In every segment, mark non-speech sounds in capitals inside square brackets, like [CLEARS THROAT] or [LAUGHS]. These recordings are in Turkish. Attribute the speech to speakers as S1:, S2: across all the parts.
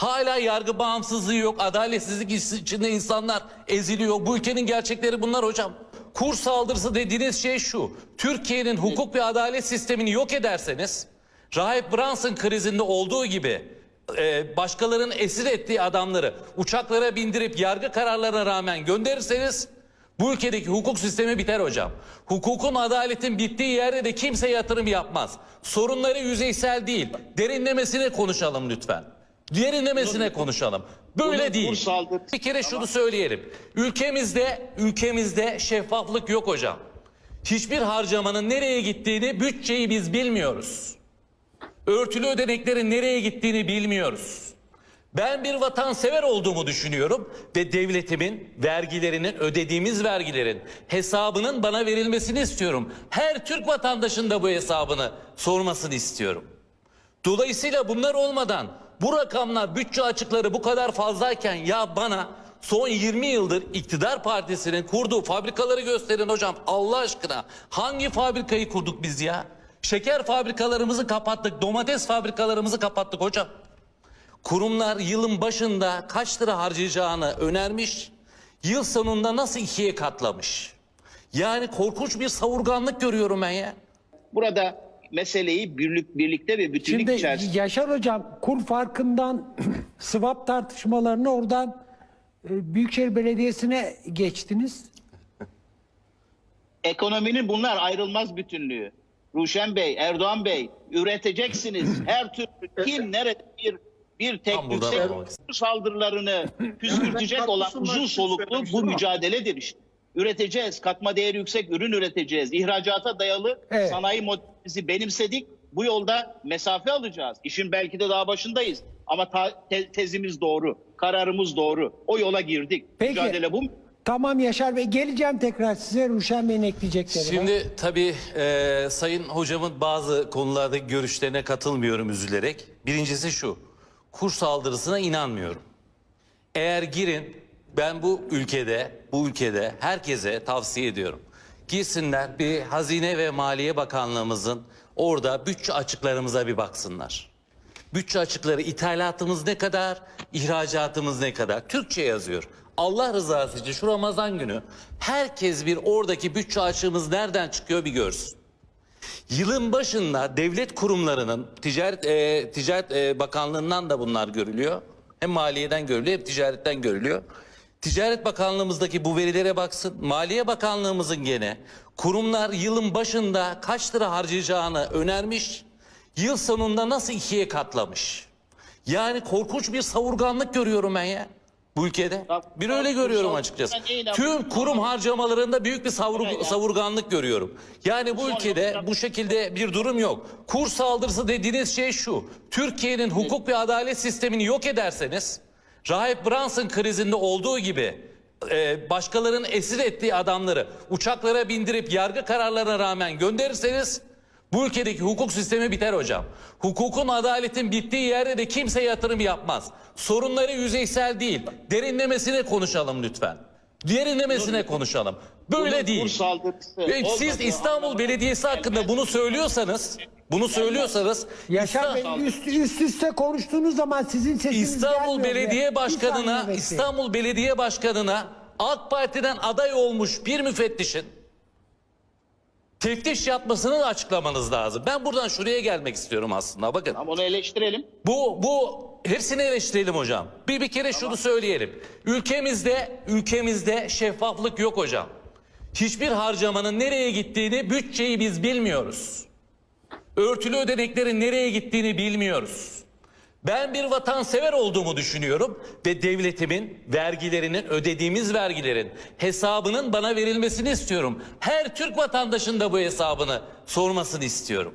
S1: Hala yargı bağımsızlığı yok. Adaletsizlik içinde insanlar eziliyor. Bu ülkenin gerçekleri bunlar hocam. Kur saldırısı dediğiniz şey şu. Türkiye'nin hukuk ve adalet sistemini yok ederseniz Rahip Brunson krizinde olduğu gibi e, başkalarının esir ettiği adamları uçaklara bindirip yargı kararlarına rağmen gönderirseniz bu ülkedeki hukuk sistemi biter hocam. Hukukun adaletin bittiği yerde de kimse yatırım yapmaz. Sorunları yüzeysel değil. Derinlemesine konuşalım lütfen. Derinlemesine konuşalım. Böyle değil. Bir kere şunu söyleyelim. Ülkemizde ülkemizde şeffaflık yok hocam. Hiçbir harcamanın nereye gittiğini, bütçeyi biz bilmiyoruz. Örtülü ödeneklerin nereye gittiğini bilmiyoruz. Ben bir vatansever olduğumu düşünüyorum ve devletimin vergilerinin, ödediğimiz vergilerin hesabının bana verilmesini istiyorum. Her Türk vatandaşın da bu hesabını sormasını istiyorum. Dolayısıyla bunlar olmadan bu rakamlar bütçe açıkları bu kadar fazlayken ya bana son 20 yıldır iktidar partisinin kurduğu fabrikaları gösterin hocam Allah aşkına. Hangi fabrikayı kurduk biz ya? Şeker fabrikalarımızı kapattık, domates fabrikalarımızı kapattık hocam. Kurumlar yılın başında kaç lira harcayacağını önermiş, yıl sonunda nasıl ikiye katlamış. Yani korkunç bir savurganlık görüyorum ben ya.
S2: Burada meseleyi birlik, birlikte ve bütünlük
S3: Şimdi
S2: içerisinde
S3: Yaşar Hocam kur farkından [CLEARS THROAT] swap tartışmalarını oradan e, Büyükşehir Belediyesi'ne geçtiniz.
S2: ekonominin bunlar ayrılmaz bütünlüğü. Ruşen Bey, Erdoğan Bey üreteceksiniz. [CLEARS THROAT] Her türlü kim nerede bir bir tek
S1: Tam
S2: yüksek saldırılarını [CLEARS THROAT] püskürtecek olan uzun soluklu bu mücadeledir işte. Üreteceğiz, katma değeri yüksek ürün üreteceğiz. İhracata dayalı
S3: Evet.
S2: sanayi modelimizi benimsedik. Bu yolda mesafe alacağız. İşin belki de daha başındayız. Ama ta- te- tezimiz doğru, kararımız doğru. O yola girdik.
S3: Peki.
S2: Mücadele bu.
S3: Tamam Yaşar Bey geleceğim tekrar size Ruşen Bey'in ekleyecekleri var.
S1: Şimdi tabii e, Sayın Hocamın bazı konulardaki görüşlerine katılmıyorum üzülerek. Birincisi şu, kur saldırısına inanmıyorum. Eğer girin, ben bu ülkede, bu ülkede herkese tavsiye ediyorum. Girsinler bir Hazine ve Maliye Bakanlığımızın orada bütçe açıklarımıza bir baksınlar. Bütçe açıkları ithalatımız ne kadar, ihracatımız ne kadar? Türkçe yazıyor. Allah rızası için şu Ramazan günü herkes bir oradaki bütçe açığımız nereden çıkıyor bir görsün. Yılın başında devlet kurumlarının ticaret e, ticaret e, bakanlığından da bunlar görülüyor. Hem maliyeden görülüyor hem ticaretten görülüyor. Ticaret Bakanlığımızdaki bu verilere baksın. Maliye Bakanlığımızın gene kurumlar yılın başında kaç lira harcayacağını önermiş. Yıl sonunda nasıl ikiye katlamış. Yani korkunç bir savurganlık görüyorum ben ya bu ülkede. Bir öyle görüyorum açıkçası. Tüm kurum harcamalarında büyük bir savur- savurganlık görüyorum. Yani bu ülkede bu şekilde bir durum yok. Kur saldırısı dediğiniz şey şu. Türkiye'nin hukuk ve adalet sistemini yok ederseniz Rahip Brunson krizinde olduğu gibi e, başkalarının esir ettiği adamları uçaklara bindirip yargı kararlarına rağmen gönderirseniz bu ülkedeki hukuk sistemi biter hocam. Hukukun adaletin bittiği yerde de kimse yatırım yapmaz. Sorunları yüzeysel değil. Derinlemesine konuşalım lütfen. Derinlemesine konuşalım. Böyle
S2: Bunun
S1: değil.
S2: saldırısı
S1: Ve siz İstanbul Belediyesi hakkında bunu söylüyorsanız, bunu söylüyorsanız
S3: Yaşar Bey
S1: İstanbul-
S3: üst, üst üste konuştuğunuz zaman sizin sesiniz
S1: İstanbul
S3: gelmiyor.
S1: Belediye
S3: Bir
S1: Başkanı'na
S3: bekleyin.
S1: İstanbul Belediye Başkanı'na AK Parti'den aday olmuş bir müfettişin teftiş yapmasını da açıklamanız lazım. Ben buradan şuraya gelmek istiyorum aslında. Bakın.
S2: Ama onu eleştirelim.
S1: Bu bu hepsini eleştirelim hocam. Bir bir kere şunu söyleyelim. Ülkemizde ülkemizde şeffaflık yok hocam. Hiçbir harcamanın nereye gittiğini, bütçeyi biz bilmiyoruz. Örtülü ödeneklerin nereye gittiğini bilmiyoruz. Ben bir vatansever olduğumu düşünüyorum ve devletimin vergilerinin, ödediğimiz vergilerin hesabının bana verilmesini istiyorum. Her Türk vatandaşın da bu hesabını sormasını istiyorum.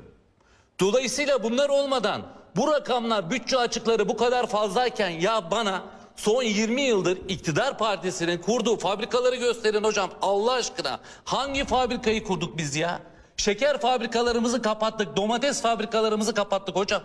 S1: Dolayısıyla bunlar olmadan bu rakamlar bütçe açıkları bu kadar fazlayken ya bana son 20 yıldır iktidar partisinin kurduğu fabrikaları gösterin hocam Allah aşkına. Hangi fabrikayı kurduk biz ya? Şeker fabrikalarımızı kapattık, domates fabrikalarımızı kapattık hocam.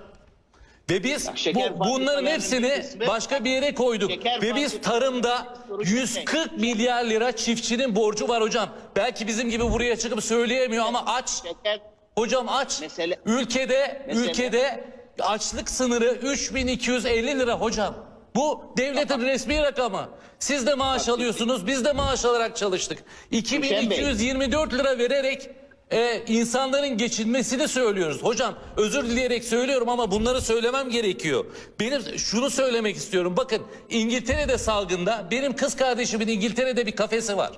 S1: Ve biz
S2: şeker
S1: bu, bunların hepsini
S2: kısmı-
S1: başka bir yere koyduk. Ve biz tarımda 140 milyar lira çiftçinin borcu var hocam. Belki bizim gibi buraya çıkıp söyleyemiyor ama aç.
S2: Şeker
S1: Hocam aç.
S2: Mesele-
S1: ülkede
S2: Mesele-
S1: ülkede açlık sınırı 3250 lira hocam. Bu devletin resmi rakamı. Siz de maaş alıyorsunuz, biz de maaş alarak çalıştık.
S2: Hüseyin Bey.
S1: 2224 lira vererek e, insanların geçinmesini söylüyoruz. Hocam özür dileyerek söylüyorum ama bunları söylemem gerekiyor. Benim şunu söylemek istiyorum. Bakın İngiltere'de salgında benim kız kardeşimin İngiltere'de bir kafesi var.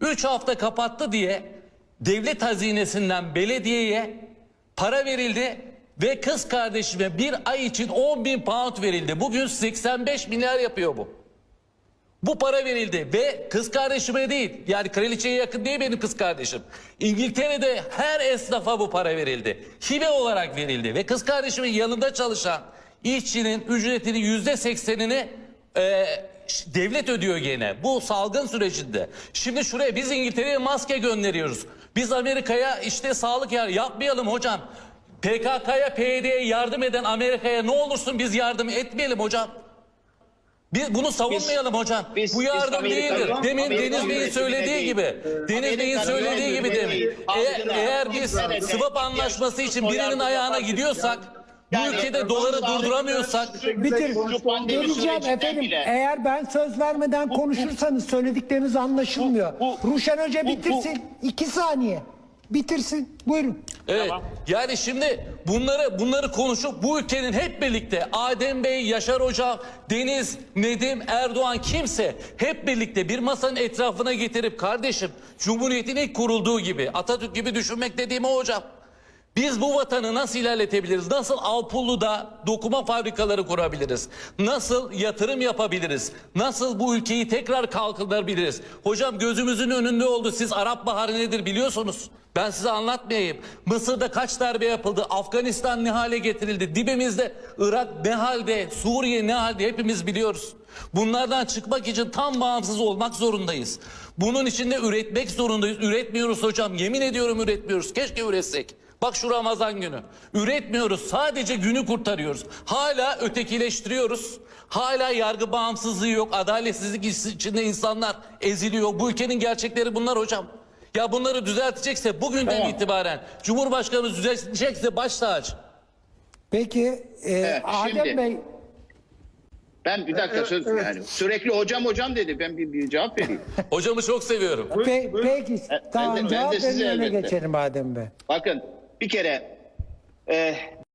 S1: 3 hafta kapattı diye devlet hazinesinden belediyeye para verildi ve kız kardeşime bir ay için 10 bin pound verildi. Bugün 85 milyar yapıyor bu. Bu para verildi ve kız kardeşime değil yani kraliçeye yakın değil benim kız kardeşim. İngiltere'de her esnafa bu para verildi. Hibe olarak verildi ve kız kardeşimin yanında çalışan işçinin ücretinin yüzde seksenini e, devlet ödüyor gene bu salgın sürecinde. Şimdi şuraya biz İngiltere'ye maske gönderiyoruz. Biz Amerika'ya işte sağlık yer yapmayalım hocam. PKK'ya PYD'ye yardım eden Amerika'ya ne olursun biz yardım etmeyelim hocam. Biz bunu savunmayalım hocam.
S2: biz-
S1: Bu
S2: biz
S1: yardım
S2: Amerika'yı-
S1: değildir. Demin
S2: Amerika
S1: Deniz Bey'in söylediği
S2: değil,
S1: gibi. Deniz Bey'in söylediği gibi demin. Eğer,
S2: halkına,
S1: eğer biz swap anlaşması için birinin ayağına gidiyorsak, bu
S2: Yani
S1: ülkede doları durduramıyorsak,
S3: Bitir.
S2: Sürecinden
S3: efendim.
S2: bile-
S3: Eğer ben söz vermeden konuşursanız söyledikleriniz anlaşılmıyor.
S2: Bu- bu-
S3: Ruşen Hoca
S2: bu-
S3: bitirsin. İki saniye. Bitirsin. Buyurun.
S1: Evet.
S2: Tamam.
S1: Yani şimdi bunları bunları konuşup bu ülkenin hep birlikte Adem Bey, Yaşar Hoca, Deniz, Nedim, Erdoğan kimse hep birlikte bir masanın etrafına getirip kardeşim Cumhuriyet'in ilk kurulduğu gibi Atatürk gibi düşünmek dediğim o hocam. Biz bu vatanı nasıl ilerletebiliriz? Nasıl Alpullu'da dokuma fabrikaları kurabiliriz? Nasıl yatırım yapabiliriz? Nasıl bu ülkeyi tekrar kalkındırabiliriz? Hocam gözümüzün önünde oldu. Siz Arap Baharı nedir biliyorsunuz. Ben size anlatmayayım. Mısır'da kaç darbe yapıldı? Afganistan ne hale getirildi? Dibimizde Irak ne halde? Suriye ne halde? Hepimiz biliyoruz. Bunlardan çıkmak için tam bağımsız olmak zorundayız. Bunun için de üretmek zorundayız. Üretmiyoruz hocam. Yemin ediyorum üretmiyoruz. Keşke üretsek. Bak şu Ramazan günü. Üretmiyoruz. Sadece günü kurtarıyoruz. Hala ötekileştiriyoruz. Hala yargı bağımsızlığı yok. Adaletsizlik içinde insanlar eziliyor. Bu ülkenin gerçekleri bunlar hocam. Ya bunları düzeltecekse bugünden
S2: Tamam.
S1: itibaren Cumhurbaşkanımız düzeltecekse baş tacı.
S3: Peki e,
S2: Evet,
S3: Adem
S2: şimdi-
S3: Bey
S2: Ben bir dakika söz yani sürekli hocam hocam dedi. Ben bir, bir cevap vereyim. [LAUGHS]
S1: Hocamı çok seviyorum.
S3: pe- peki
S2: ben
S3: tamam
S2: de- ben
S3: cevap
S2: de size
S3: verin öne
S2: elbette.
S3: geçelim Adem Bey.
S2: Bakın bir kere e,